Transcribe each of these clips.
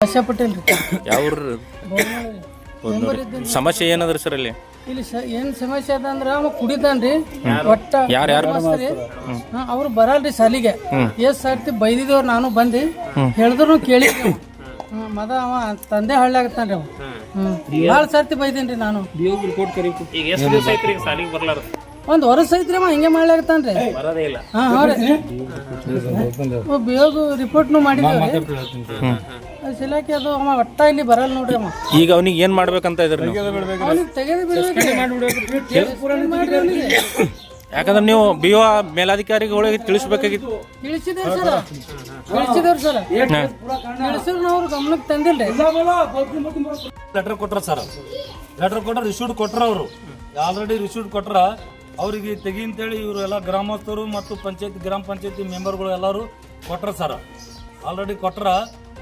ಆಶಾ ಪಟೇಲ್ ರೀ ಯಾವ ರೀ. ಸಮಸ್ಯೆ ಏನದ್ರಿ ಸರ್ ಅಲ್ಲಿ? ಇಲ್ಲಿ ಸ ಏನ್ ಸಮಸ್ಯೆ ಅದ ಅಂದ್ರ ಅವ ಕುಡಿತಾನ್ರಿ. ಒಟ್ಟ ಯಾರ್- ಯಾರ್? ಹಾ, ಅವ್ರು ಬರಲ್ರಿ ಸಾಲಿಗೆ ಎಷ್ಟ್ ಸರ್ತಿ ಬೈದಿದವ್ರು ನಾನು ಬಂದಿ ಹೇಳಿದ್ರು ಕೇಳಿ ಮದ ಅವ ತಂದೆ ಹಳ್ಳಿ ಆಗತ್ತಾನ್ರಿ ಅವ ಹ್ಮ್. ಭಾಳ ಸರ್ತಿ ಬೈದೀನ್ರಿ ನಾನು. ಈಗ ಎಷ್ಟು ದಿವಸ ಐತ್ರಿ ಈಗ ಸಾಲಿಗೆ ಬರ್ಲಾರ ಒಂದ್ ವರ್ಷ ಐತ್ರಿ ಅವ ಹಿಂಗೆ ಮಾಡ್ಲಾಗತ್ತಾನ್ರಿ ಬರೋದೇ ಇಲ್ಲ. ಹಾ ಹೌದ್ರಿ ಬೇಗ ರಿಪೋರ್ಟ್ನು ಮಾಡಿದ್ದೇವೆ ಸಿಲಾಕಿ ಅದು ಒಟ್ಟ ಇಲ್ಲಿ ಬರಲ್ಲ ನೋಡ್ರಿ ಅಮ್ಮ ಈಗ ಅವನಿಗೆ ಏನ್ ಮಾಡ್ಬೇಕಂತ ಇದ್ರಿ ನೀವು? ಅವನಿಗೆ ತೆಗೆದು ಯಾಕಂದ್ರೆ ನೀವು ಬಿ ಒ ಮೇಲಾಧಿಕಾರಿಗಳಿಗೆ ತಿಳಿಸ್ಬೇಕಾಗಿತ್ತು. ಸರ್. ಸರ್. ತಿಳಿಸಿದ್ರು ನಾವು ಅವ್ರ ಗಮನಕ್ಕೆ ತಂದಿಲ್ರಿ. ಲೆಟರ್ ಕೊಟ್ರ ಸರ್ ಲೆಟರ್ ಕೊಟ್ರ ರಿಸೀವ್ಡ್ ಕೊಟ್ರ ಅವರು. ಆಲ್ರೆಡಿ ರಿಸೀವ್ಡ್ ಕೊಟ್ರ ಅವರಿಗೆ ತೆಗಿ ಅಂತೇಳಿ ಇವರು ಎಲ್ಲ ಗ್ರಾಮಸ್ಥರು ಮತ್ತು ಪಂಚಾಯತ್ ಗ್ರಾಮ ಪಂಚಾಯತಿ ಮೆಂಬರ್ಗಳು ಎಲ್ಲರೂ ಕೊಟ್ರ ಸರ್ ಆಲ್ರೆಡಿ ಕೊಟ್ರ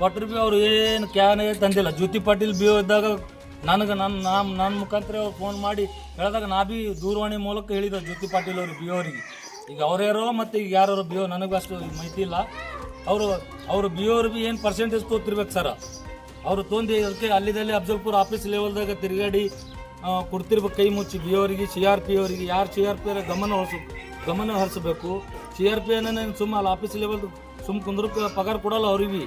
ಕೊಟ್ರ ಬಿ ಅವ್ರು ಏನು ಕ್ಯಾನ್ ತಂದಿಲ್ಲ. ಜ್ಯೋತಿ ಪಾಟೀಲ್ ಬಿ ಇದ್ದಾಗ ನನಗೆ ನನ್ನ ನಮ್ಮ ನನ್ನ ಮುಖಾಂತರ ಫೋನ್ ಮಾಡಿ ಹೇಳಿದಾಗ ನಾ ಬಿ ದೂರವಾಣಿ ಮೂಲಕ ಹೇಳಿದ್ರು ಜ್ಯೋತಿ ಪಾಟೀಲ್ ಅವ್ರಿಗೆ ಬಿ ಅವರಿಗೆ. ಈಗ ಅವ್ರ್ಯಾರೋ ಮತ್ತು ಈಗ ಯಾರು ಬಿ ಓ ನನಗೆ ಅಷ್ಟು ಮಾಹಿತಿ ಇಲ್ಲ. ಅವರು ಅವರು ಬಿ ಓರ್ ಬಿ ಏನು ಪರ್ಸೆಂಟೇಜ್ ತೋತಿರ್ಬೇಕು ಸರ್? ಅವರು ತೊಂದು ಅದಕ್ಕೆ ಅಲ್ಲಿದಲ್ಲಿ ಅಫ್ಜಲ್ಪುರ್ ಆಫೀಸ್ ಲೆವೆಲ್ದಾಗ ತಿರುಗಾಡಿ ಕೊಡ್ತಿರ್ಬೇಕು ಕೈ ಮುಚ್ಚಿ ಬಿ ಅವರಿಗೆ, ಸಿ ಆರ್ ಪಿ ಅವರಿಗೆ, ಯಾರು ಸಿ ಆರ್ ಪಿ ಅವರ ಗಮನ ಹರಿಸ ಗಮನ ಹರಿಸಬೇಕು. ಸಿ ಆರ್ ಪಿ ಅನ್ನ ಸುಮ್ಮ ಅಲ್ಲಿ ಆಫೀಸ್ ಲೆವೆಲ್ ಸುಮ್ಮ ಕುಂದ್ರಕ್ಕೆ ಪಗಾರ ಕೊಡಲ್ಲ ಅವ್ರಿಗೆ.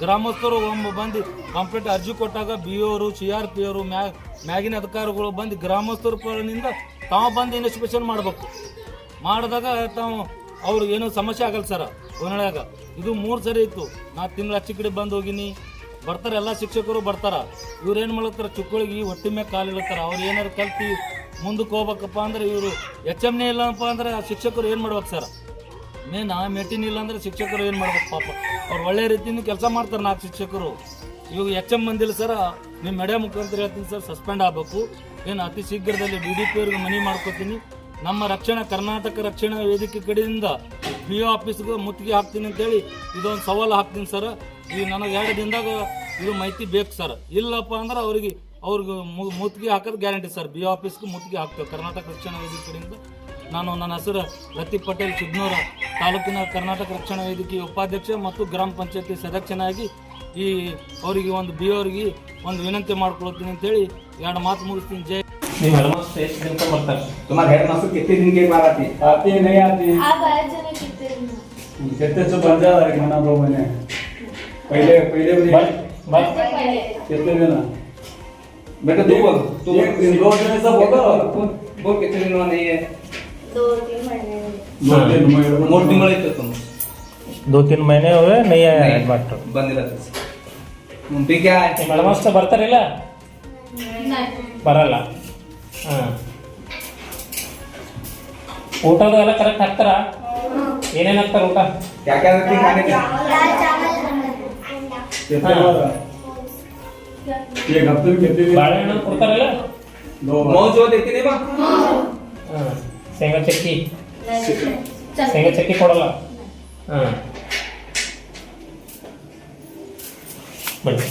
ಗ್ರಾಮಸ್ಥರು ಒಮ್ಮೆ ಬಂದು ಕಂಪ್ಲೀಟ್ ಅರ್ಜಿ ಕೊಟ್ಟಾಗ ಬಿ ಅವರು ಸಿ ಆರ್ ಪಿ ಅವರು ಮ್ಯಾ ಮ್ಯಾಗಿನ ಅಧಿಕಾರಿಗಳು ಬಂದು ಗ್ರಾಮಸ್ಥರ ಪರನಿಂದ ತಾವು ಬಂದು ಇನ್ವೆಸ್ಟಿಗೇಷನ್ ಮಾಡಬೇಕು? ಮಾಡಿದಾಗ ತಾವು ಅವ್ರಿಗೆ ಏನೂ ಸಮಸ್ಯೆ ಆಗಲ್ಲ ಸರ್ ಕೊನೆಯಾಗ ಇದು ಮೂರು ಸರಿ ಇತ್ತು. ನಾ ತಿಂಗಳ ಹಚ್ಚಿ ಕಡೆ ಬಂದು ಹೋಗಿನಿ. ಬರ್ತಾರೆ, ಎಲ್ಲ ಶಿಕ್ಷಕರು ಬರ್ತಾರ. ಇವ್ರು ಏನು ಮಾಡ್ತಾರೆ ಚಿಕ್ಕಳಿಗೆ ಹೊಟ್ಟೆ ಮೇಲೆ ಕಾಲು ಅವ್ರು ಏನಾರು ಕಲ್ತಿ ಮುಂದಕ್ಕೆ ಹೋಗ್ಬೇಕಪ್ಪ ಅಂದ್ರೆ ಇವರು ಎಚ್ ಎಮ್ನೇ ಇಲ್ಲಪ್ಪ ಅಂದ್ರೆ ಶಿಕ್ಷಕರು ಏನು ಮಾಡ್ಬೇಕು ಸರ್? ಮೇನ್ ಆ ಮೆಟಿನ್ ಇಲ್ಲ ಅಂದ್ರೆ ಶಿಕ್ಷಕರು ಏನು ಮಾಡ್ಬೇಕು ಪಾಪ? ಅವ್ರು ಒಳ್ಳೆ ರೀತಿಯಿಂದ ಕೆಲಸ ಮಾಡ್ತಾರೆ ನಾಲ್ಕು ಶಿಕ್ಷಕರು. ಇವಾಗ ಎಚ್ ಎಂ ಬಂದಿಲ್ಲ ಸರ್. ನಿಮ್ಮ ಮೆಡೆ ಮುಖಾಂತರ ಹೇಳ್ತೀನಿ ಸರ್, ಸಸ್ಪೆಂಡ್ ಆಗಬೇಕು. ಏನು ಅತಿ ಶೀಘ್ರದಲ್ಲಿ ಡಿ ಡಿ ಪಿ ಅವ್ರಿಗೆ ಮನವಿ ಮಾಡ್ಕೊತೀನಿ. ನಮ್ಮ ರಕ್ಷಣಾ, ಕರ್ನಾಟಕ ರಕ್ಷಣಾ ವೇದಿಕೆ ಕಡೆಯಿಂದ ಬಿ ಒ ಆಫೀಸ್ಗೆ ಮುತ್ತಿಗೆ ಹಾಕ್ತೀನಿ ಅಂತೇಳಿ ಇದೊಂದು ಸವಾಲು ಹಾಕ್ತೀನಿ ಸರ್ ಈ ನನಗೆ ಎರಡು ದಿನದಾಗ ಇದು ಮಾಹಿತಿ ಬೇಕು ಸರ್ ಇಲ್ಲಪ್ಪ ಅಂದ್ರೆ ಅವ್ರಿಗೆ ಅವ್ರಿಗೆ ಮುತ್ತಿಗೆ ಹಾಕೋದು ಗ್ಯಾರಂಟಿ ಸರ್ ಬಿ ಆಫೀಸ್ಗೆ ಮುತ್ತಿಗೆ ಹಾಕ್ತೇವೆ. ಕರ್ನಾಟಕ ರಕ್ಷಣಾ ವೇದಿಕೆಯಿಂದ ನಾನು ನನ್ನ ಹೆಸರು ಲತೀಫ್ ಪಟೇಲ್ ಸಿಗ್ನೂರ ತಾಲೂಕಿನ ಕರ್ನಾಟಕ ರಕ್ಷಣಾ ವೇದಿಕೆ ಉಪಾಧ್ಯಕ್ಷ ಮತ್ತು ಗ್ರಾಮ ಪಂಚಾಯತಿ ಸದಸ್ಯನಾಗಿ ಈ ಅವರಿಗೆ ಒಂದು ಬಿ ಅವ್ರಿಗೆ ಒಂದು ವಿನಂತಿ ಮಾಡ್ಕೊಳ್ತೀನಿ ಅಂತೇಳಿ ಎರಡು ಮಾತು ಮುಗಿಸ್ತೀನಿ. ಜೈ ನೀವು ಎಷ್ಟು ದಿನ ಬರ್ತಾರೆ. ಸುಮಾರು ಎರಡು ಮಾಸಕ್ಕೆ ಎಷ್ಟು ದಿನಕ್ಕೆ ಆತಿ ಆತಿ ನೈ आती है नहीं आती आप आए थे कितने दिन कितने से बन जा रहा है महीना दो महीने पहले पहले भी ಬರ್ ಬರ್ पहले कितने दिन बेटा तू बोल तू एक दिन दो दिन में सब होगा बोल बोल कितने दिन हुआ नहीं है दो तीन महीने दो दिन में मोट दिन वाले तो तुम दो तीन महीने हुए नहीं आया हेड मास्टर बंद रहते मुंबई क्या है ನಿಮ್ಮ ಆಲ್ಮೋಸ್ಟ್ ಬರ್ತಾರಿಲ್ಲ नहीं ಬರಲ್ಲ ಹಾಂ ಊಟದ ಎಲ್ಲ ಕರೆಕ್ಟ್ ಹಾಕ್ತಾರ ಏನೇನು ಹಾಕ್ತಾರ ಊಟ क्या क्या रखती खाने में दाल चावल कितने बार एक हफ्ते में कितने दिन ಬಾಳೆಹಣ್ಣು ಕೊಡ್ತಾರಲ್ಲ दो बार मौज जो देती नहीं माँ ಹಾಂ ಶೇಂಗಾ ಚಕ್ಕಿ चल ಶೇಂಗಾ ಚಕ್ಕಿ ಕೊಡಲ್ಲ ಹಾಂ ಬನ್ನಿ